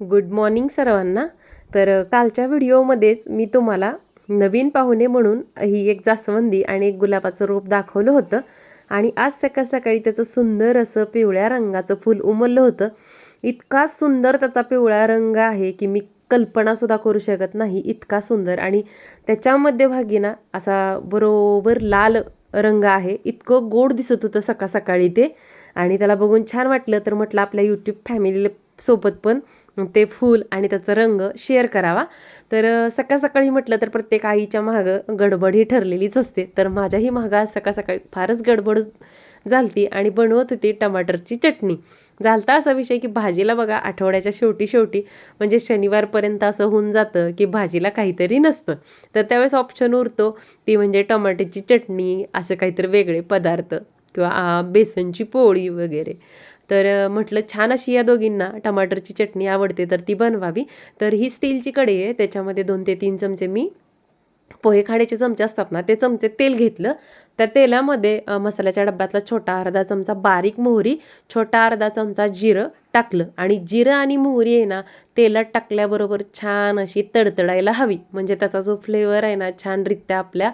Good morning सर्वांना. तर कालच्या व्हिडिओमध्येच मी तुम्हाला नवीन पाहुणे म्हणून ही एक जास्वंदी आणि एक गुलाबाचं रोप दाखवलं होतं. आणि आज सकाळ सकाळी त्याचं सुंदर असं पिवळ्या रंगाचं फूल उमललं होतं. इतका सुंदर त्याचा पिवळा रंग आहे की मी कल्पनासुद्धा करू शकत नाही इतका सुंदर. आणि त्याच्या मध्यभागी ना असा बरोबर लाल रंग आहे. इतकं गोड दिसत होतं सकाळ सकाळी ते. आणि त्याला बघून छान वाटलं. तर म्हटलं आपल्या यूट्यूब फॅमिली सोबत पण ते फूल आणि त्याचा रंग शेअर करावा. तर सकाळ सकाळी म्हटलं तर प्रत्येक आईच्या मागं गडबड ही ठरलेलीच असते. तर माझ्याही मागं सकाळ सकाळी फारच गडबड झालती आणि बनवत होती टमाटरची चटणी. झालता असा विषय की भाजीला बघा आठवड्याच्या शेवटी शेवटी म्हणजे शनिवारपर्यंत असं होऊन जातं की भाजीला काहीतरी नसतं. तर त्यावेळेस ऑप्शन उरतो ती म्हणजे टमाट्याची चटणी असं काहीतरी वेगळे पदार्थ किंवा बेसनची पोळी वगैरे. तर म्हटलं छान अशी या दोघींना टमाटरची चटणी आवडते तर ती बनवावी. तर ही स्टीलची कढई आहे. त्याच्यामध्ये दोन ते तीन चमचे मी पोहे खाण्याचे चमचे असतात ना ते चमचे तेल घेतलं. त्या तेलामध्ये मसाल्याच्या डब्यातला छोटा अर्धा चमचा बारीक मोहरी छोटा अर्धा चमचा जिरं टाकलं. आणि जिरं आणि मोहरी आहे ना तेलात टाकल्याबरोबर छान अशी तडतडायला हवी. म्हणजे त्याचा जो फ्लेवर आहे ना छानरित्या आपल्या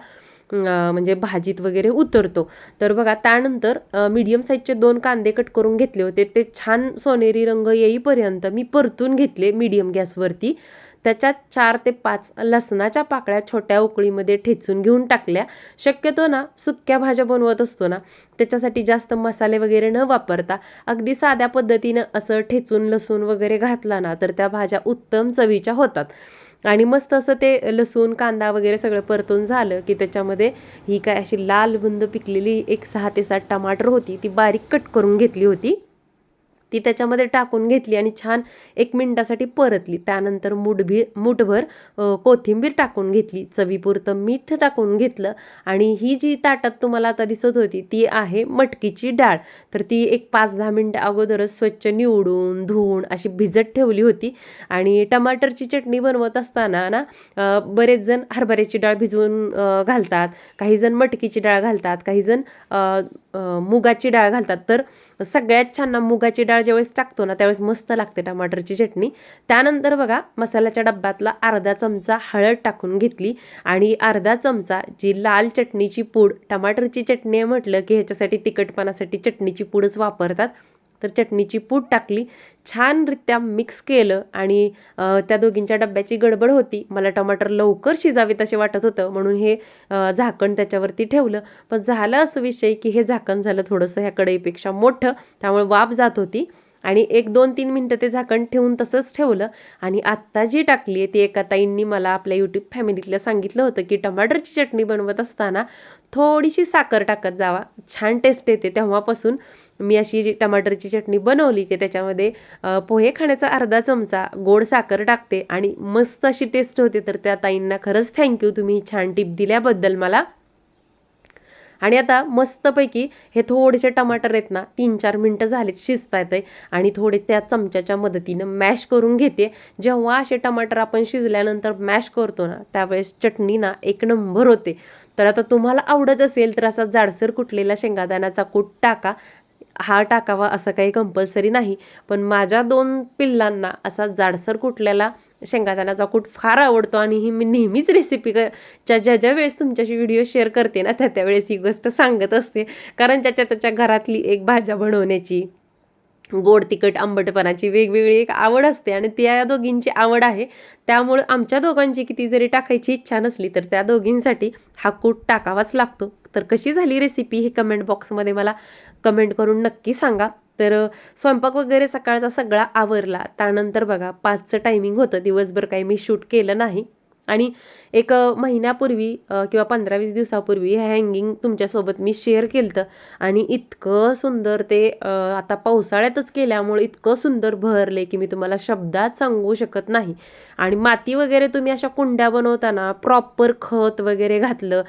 म्हणजे भाजीत वगैरे उतरतो. तर बघा त्यानंतर मीडियम साईजचे दोन कांदे कट करून घेतले होते. ते छान सोनेरी रंग येईपर्यंत मी परतून घेतले मीडियम गॅसवरती त्याच्यात चार ते पाच लसणाच्या पाकळ्या छोट्या उकळीमध्ये ठेचून घेऊन टाकल्या. शक्यतो ना सुक्या भाज्या बनवत असतो ना त्याच्यासाठी जास्त मसाले वगैरे न वापरता अगदी साध्या पद्धतीनं असं ठेचून लसूण वगैरे घातला ना तर त्या भाज्या उत्तम चवीच्या होतात. आणि मस्त असं ते लसूण कांदा वगैरे सगळं परतून झालं की त्याच्यामध्ये ही काय अशी लाल बुंद पिकलेली एक सहा ते सात टमाटर होती ती बारीक कट करून घेतली होती. ती त्याच्यामध्ये टाकून घेतली आणि छान एक मिनटासाठी परतली. त्यानंतर मुठभी मुठभर कोथिंबीर टाकून घेतली. चवीपुरतं मीठ टाकून घेतलं आणि ही जी ताटात तुम्हाला आता दिसत होती ती आहे मटकीची डाळ. तर ती एक पाच दहा मिनटं अगोदरच स्वच्छ निवडून धुवून अशी भिजत ठेवली होती. आणि टमाटरची चटणी बनवत असताना ना बरेच जण हरभऱ्याची डाळ भिजवून घालतात. काही जण मटकीची डाळ घालतात. काही जण मुगाची डाळ घालतात. तर सगळ्यात छान ना मुगाची डाळ ज्यावेळेस टाकतो ना त्यावेळेस मस्त लागते टमाटरची चटणी. त्यानंतर बघा मसाल्याच्या डब्यातला अर्धा चमचा हळद टाकून घेतली आणि अर्धा चमचा जी लाल चटणीची पूड टमाटरची चटणी आहे म्हटलं की ह्याच्यासाठी तिखटपणासाठी चटणीची पूडच वापरतात. तर चटणीची पूड टाकली. छानरित्या मिक्स केलं आणि त्या दोघींच्या डब्याची गडबड होती. मला टमाटर लवकर शिजावेत असे वाटत होतं. म्हणून हे झाकण त्याच्यावरती ठेवलं. पण झालं असं विषय की हे झाकण झालं थोडंसं ह्या कढईपेक्षा मोठं. त्यामुळे वाफ जात होती. आणि एक दोन तीन मिनटं ते झाकण ठेवून तसंच ठेवलं. आणि आत्ता जी टाकली आहे ती एका ताईंनी मला आपल्या यूट्यूब फॅमिलीतल्या सांगितलं होतं की टमाटरची चटणी बनवत असताना थोडीशी साखर टाकत जावा. छान टेस्ट येते. तेव्हापासून मी अशी टमाटरची चटणी बनवली की त्याच्यामध्ये पोहे खाण्याचा अर्धा चमचा गोड साखर टाकते आणि मस्त अशी टेस्ट होते. तर त्या ताईंना खरंच थँक्यू तुम्ही छान टिप दिल्याबद्दल मला. आणि आता मस्तपैकी हे थोडेसे टमाटर आहेत ना तीन चार मिनटं झालेत शिजता येते आणि थोडे त्या चमच्याच्या मदतीनं मॅश करून घेते. जेव्हा असे टमाटर आपण शिजल्यानंतर मॅश करतो ना त्यावेळेस चटणी ना एक नंबर होते. तर आता तुम्हाला आवडत असेल तर असा जाडसर कुटलेला शेंगादाण्याचा कूट टाका. हा टाकावा असं काही कंपल्सरी नाही. पण माझ्या दोन पिल्लांना असा जाडसर कुटलेला शेंगादाण्याचा कूट फार आवडतो आणि ही मी नेहमीच रेसिपी च्या ज्या ज्या वेळेस तुमच्याशी व्हिडिओ शेअर करते ना त्या त्यावेळेस ही गोष्ट सांगत असते. कारण त्याच्या त्याच्या घरातली एक भाज्या बनवण्याची गोड तिखट आंबटपणाची वेगवेगळी एक आवड असते आणि त्या दोघींची आवड आहे. त्यामुळं आमच्या दोघांची किती जरी टाकायची इच्छा नसली तर त्या दोघींसाठी हा कूट टाकावाच लागतो. तर कशी झाली रेसिपी हे कमेंट बॉक्समध्ये मला कमेंट करून नक्की सांगा. तर स्वयंपाक वगैरे सकाळचा सगळा आवरला. त्यानंतर बघा पाचचं टायमिंग होतं. दिवसभर काही मी शूट केलं नाही. आणि एक महिन्यापूर्वी किंवा पंधरा वीस दिवसापूर्वी हे हँगिंग तुमच्यासोबत मी शेअर केलं आणि इतकं सुंदर ते आता पावसाळ्यातच केल्यामुळे इतकं सुंदर भरले की मी तुम्हाला शब्दात सांगू शकत नाही. आणि माती वगैरे तुम्ही अशा कुंड्या बनवताना प्रॉपर खत वगैरे घातलं.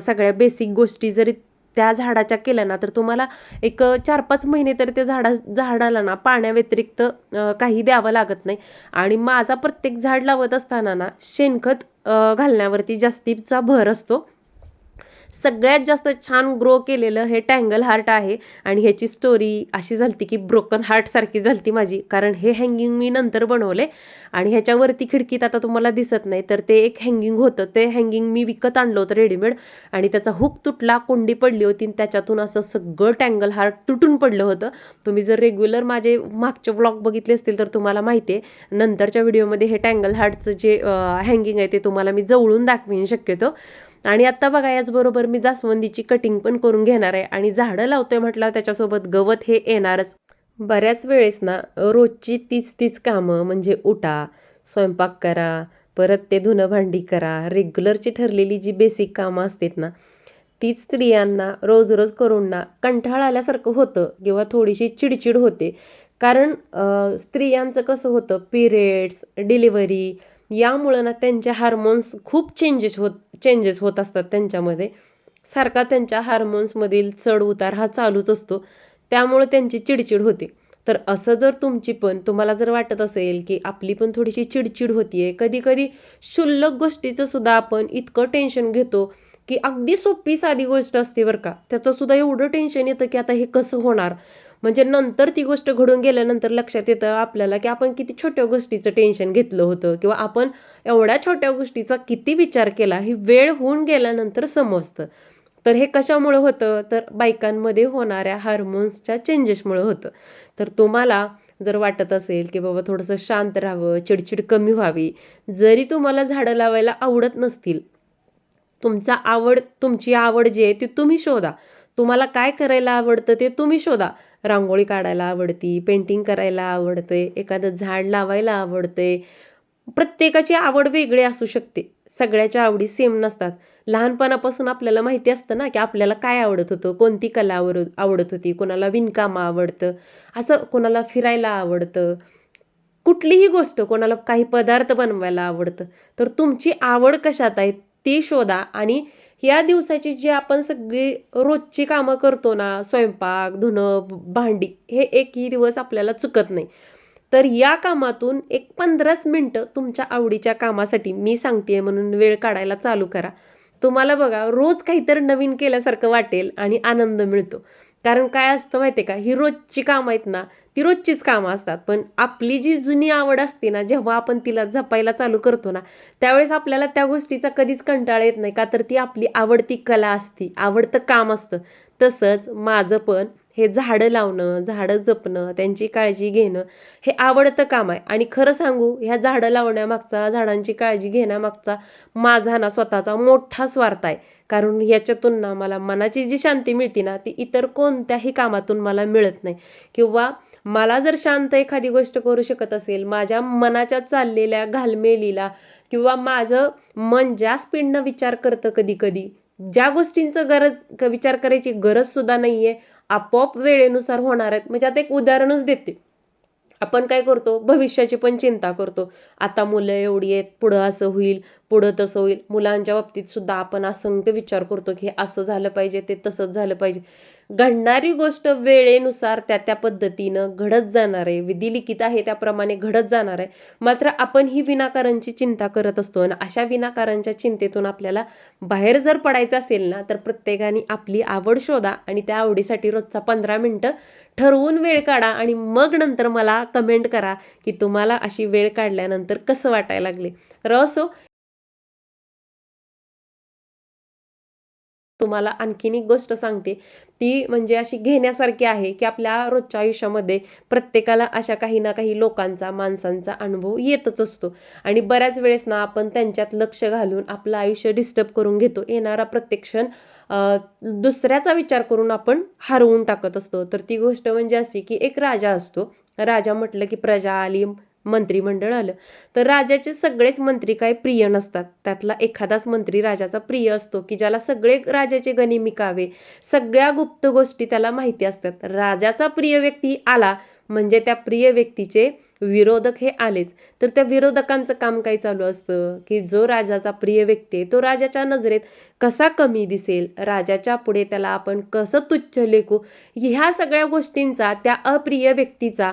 सगळ्या बेसिक गोष्टी जरी त्या झाडाच्या केल्या ना तर तुम्हाला एक चार पाच महिने तरी त्या झाडा झाडाला ना पाण्याव्यतिरिक्त काही द्यावं लागत नाही. आणि माझा प्रत्येक झाड लावत असताना ना शेणखत घालण्यावरती जास्तीचा भर असतो. सगळ्यात जास्त छान ग्रो केलेलं हे टँगल हार्ट आहे. आणि ह्याची स्टोरी अशी झालती की ब्रोकन हार्टसारखी झालती माझी. कारण हे हँगिंग मी नंतर बनवले. आणि ह्याच्यावरती खिडकीत आता तुम्हाला दिसत नाही तर ते एक हँगिंग होतं. ते हँगिंग मी विकत आणलं होतं रेडीमेड आणि त्याचा हुक तुटला कोंडी पडली होती आणि त्याच्यातून असं सगळं टँगल हार्ट तुटून पडलं होतं. तुम्ही जर रेग्युलर माझे मागचे ब्लॉग बघितले असतील तर तुम्हाला माहिती आहे नंतरच्या व्हिडिओमध्ये हे टँगल हार्टचं जे हँगिंग आहे ते तुम्हाला मी जवळून दाखवीन शक्यतो. आणि आत्ता बघा याचबरोबर मी जास्वंदीची कटिंग पण करून घेणार आहे. आणि झाडं लावतोय म्हटलं त्याच्यासोबत गवत हे येणारच. बऱ्याच वेळेस ना रोजची तीच तीच कामं म्हणजे उठा स्वयंपाक करा परत ते धुणं भांडी करा रेग्युलरची ठरलेली जी बेसिक कामं असतात ना तीच स्त्रियांना रोज रोज करून ना कंटाळ आल्यासारखं होतं किंवा थोडीशी चिडचिड होते. कारण स्त्रियांचं कसं होतं पिरियड्स डिलिव्हरी यामुळं ना त्यांचे हार्मोन्स खूप चेंजेस होत चेंजेस होत असतात त्यांच्यामध्ये. सारखा त्यांच्या हार्मोन्समधील चढ उतार हा चालूच असतो. त्यामुळं त्यांची चिडचिड होते. तर असं जर तुमची पण तुम्हाला जर वाटत असेल की आपली पण थोडीशी चिडचिड होतीये कधी कधी क्षुल्लक गोष्टीचं सुद्धा आपण इतकं टेन्शन घेतो की अगदी सोपी साधी गोष्ट असते बरं का. त्याचं सुद्धा एवढं टेन्शन येतं की आता हे कसं होणार? म्हणजे नंतर ती गोष्ट घडून गेल्यानंतर लक्षात येतं आपल्याला की आपण किती छोट्या गोष्टीचं टेन्शन घेतलं होतं किंवा आपण एवढ्या छोट्या गोष्टीचा किती विचार केला ही वेळ होऊन गेल्यानंतर समजतं. तर हे कशामुळं होतं? तर बायकांमध्ये होणाऱ्या हार्मोन्सच्या चेंजेसमुळं होतं. तर तुम्हाला जर वाटत असेल की बाबा थोडंसं शांत राहावं चिडचिड कमी व्हावी जरी तुम्हाला झाडं लावायला आवडत नसतील तुमचा आवड तुमची आवड जी आहे ती तुम्ही शोधा. तुम्हाला काय करायला आवडतं ते तुम्ही शोधा. रांगोळी काढायला आवडती पेंटिंग करायला आवडते एखादं झाड लावायला आवडते. प्रत्येकाची आवड वेगळी असू शकते. सगळ्याच्या आवडी सेम नसतात. लहानपणापासून आपल्याला माहिती असतं ना की आपल्याला काय आवडत होतं कोणती कला आवड आवडत होती कोणाला विणकाम आवडतं असं कोणाला फिरायला आवडतं. कुठलीही गोष्ट कोणाला काही पदार्थ बनवायला आवडतं. तर तुमची आवड कशात आहे ती शोधा आणि या दिवसाची जी आपण सगळी रोजची कामं करतो ना स्वयंपाक धुणं भांडी हे एकही दिवस आपल्याला चुकत नाही. तर या कामातून एक पंधराच मिनटं तुमच्या आवडीच्या कामासाठी मी सांगते म्हणून वेळ काढायला चालू करा. तुम्हाला बघा रोज काहीतरी नवीन केल्यासारखं वाटेल आणि आनंद मिळतो. कारण काय असतं माहिती आहे का? ही रोजची कामं आहेत ना ती रोजचीच कामं असतात. पण आपली जी जुनी आवड असते ना जेव्हा आपण तिला जपायला चालू करतो ना त्यावेळेस आपल्याला त्या गोष्टीचा कधीच कंटाळा येत नाही. का तर ती आपली आवडती कला असती आवडतं काम असतं. तसंच माझं पण हे झाडं लावणं झाडं जपणं त्यांची काळजी घेणं हे आवडतं काम आहे. आणि खरं सांगू ह्या झाडं लावण्यामागचा झाडांची काळजी घेण्यामागचा माझा ना स्वतःचा मोठा स्वार्थ आहे. कारण ह्याच्यातून ना मला मनाची जी शांती मिळते ना ती इतर कोणत्याही कामातून मला मिळत नाही. किंवा मला जर शांत एखादी गोष्ट करू शकत असेल माझ्या मनाच्या चाललेल्या घालमेलीला किंवा माझं मन ज्या स्पीडनं विचार करतं कधी कधी ज्या गोष्टींचं गरज क- विचार करायची गरजसुद्धा नाही आहे आपोआप वेळेनुसार होणार आहेत. म्हणजे आता एक उदाहरणच देते. आपण काय करतो? भविष्याची पण चिंता करतो. आता मुलं एवढी आहेत पुढं असं होईल पुढं तसं होईल. मुलांच्या बाबतीत सुद्धा आपण असंख्य विचार करतो की हे असं झालं पाहिजे ते तसंच झालं पाहिजे. घडणारी गोष्ट वेळेनुसार त्या त्या पद्धतीनं घडत जाणार आहे. विधिलिखित आहे त्याप्रमाणे घडत जाणार आहे. मात्र आपण ही विनाकारांची चिंता करत असतो आणि अशा विनाकारांच्या चिंतेतून आपल्याला बाहेर जर पडायचं असेल ना तर प्रत्येकाने आपली आवड शोधा आणि त्या आवडीसाठी रोजचा पंधरा मिनटं ठरवून वेळ काढा आणि मग नंतर मला कमेंट करा की तुम्हाला अशी वेळ काढल्यानंतर कसं वाटायला लागले. रसो तुम्हाला आणखीन एक गोष्ट सांगते. ती म्हणजे अशी घेण्यासारखी आहे की आपल्या रोजच्या आयुष्यामध्ये प्रत्येकाला अशा काही ना काही लोकांचा माणसांचा अनुभव येतच असतो. आणि बऱ्याच वेळेस ना आपण त्यांच्यात लक्ष घालून आपलं आयुष्य डिस्टर्ब करून घेतो. येणारा प्रत्येक क्षण दुसऱ्याचा विचार करून आपण हरवून टाकत असतो. तर ती गोष्ट म्हणजे अशी की एक राजा असतो. राजा म्हटलं की प्रजा आली मंत्रिमंडळ आलं. तर राजाचे सगळेच मंत्री काय प्रिय नसतात. त्यातला एखादाच मंत्री राजाचा प्रिय असतो की ज्याला सगळे राजाचे गनिमिकावे सगळ्या गुप्त गोष्टी त्याला माहिती असतात. राजाचा प्रिय व्यक्ती आला म्हणजे त्या प्रिय व्यक्तीचे विरोधक हे आलेच. तर त्या विरोधकांचं काम काय चालू असतं? की जो राजाचा प्रिय व्यक्ती आहे तो राजाच्या नजरेत कसा कमी दिसेल? राजाच्या पुढे त्याला आपण कसं तुच्छ लेखू? ह्या सगळ्या गोष्टींचा त्या अप्रिय व्यक्तीचा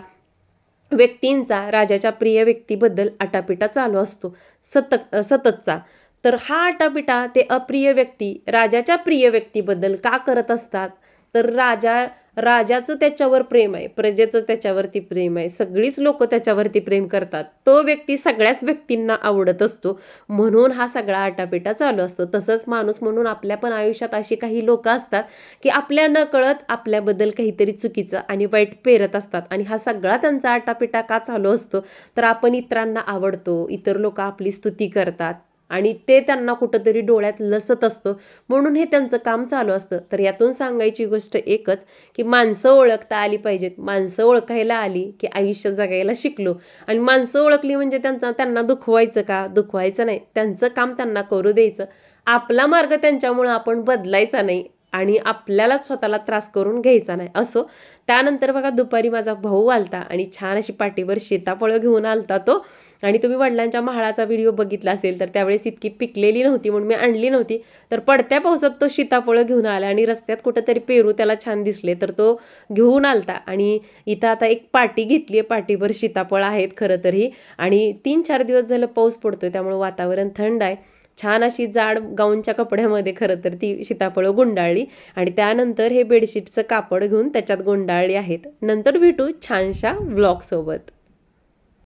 व्यक्तींचा राजाच्या प्रिय व्यक्तीबद्दल आटापिटा चालू असतो. सतत सततचा. तर हा आटापिटा ते अप्रिय व्यक्ती राजाच्या प्रिय व्यक्तीबद्दल का करत असतात? तर राजा राजाचं त्याच्यावर प्रेम आहे प्रजेचं त्याच्यावरती प्रेम आहे सगळीच लोक त्याच्यावरती प्रेम करतात. तो व्यक्ती सगळ्याच व्यक्तींना आवडत असतो. म्हणून हा सगळा आटापिटा चालू असतो. तसंच माणूस म्हणून आपल्या पण आयुष्यात अशी काही लोक असतात की आपल्या नकळत आपल्याबद्दल काहीतरी चुकीचं आणि वाईट पेरत असतात. आणि हा सगळा त्यांचा आटापिटा का चालू असतो? तर आपण इतरांना आवडतो. इतर लोक आपली स्तुती करतात. आणि ते त्यांना कुठंतरी डोळ्यात लसत असतं. म्हणून हे त्यांचं काम चालू असतं. तर यातून सांगायची गोष्ट एकच की माणसं ओळखता आली पाहिजेत. माणसं ओळखायला आली की आयुष्य जगायला शिकलो. आणि माणसं ओळखली म्हणजे त्यांचा त्यांना दुखवायचं का? दुखवायचं नाही. त्यांचं काम त्यांना करू द्यायचं. आपला मार्ग त्यांच्यामुळं आपण बदलायचा नाही. आणि आपल्याला स्वतःला त्रास करून घ्यायचा नाही. असो त्यानंतर बघा दुपारी माझा भाऊ आलता आणि छान अशी पाठीवर सीताफळं घेऊन आलता तो. आणि तुम्ही वडिलांच्या महाळाचा व्हिडिओ बघितला असेल तर त्यावेळेस इतकी पिकलेली नव्हती म्हणून मी आणली नव्हती. तर पडत्या पावसात तो सीताफळं घेऊन आला आणि रस्त्यात कुठंतरी पेरू त्याला छान दिसले. तर तो घेऊन आलता आणि इथं आता एक पाटी घेतली आहे पाटीभर सीताफळ आहेत खरं तरही आणि तीन चार दिवस झालं पाऊस पडतोय त्यामुळे वातावरण थंड आहे. छान अशी जाड गाऊनच्या कपड्यामध्ये खरं तर ती सीताफळं गुंडाळली आणि त्यानंतर हे बेडशीटचं कापड घेऊन त्याच्यात गुंडाळली आहेत. नंतर भेटू छानशा व्लॉगसोबत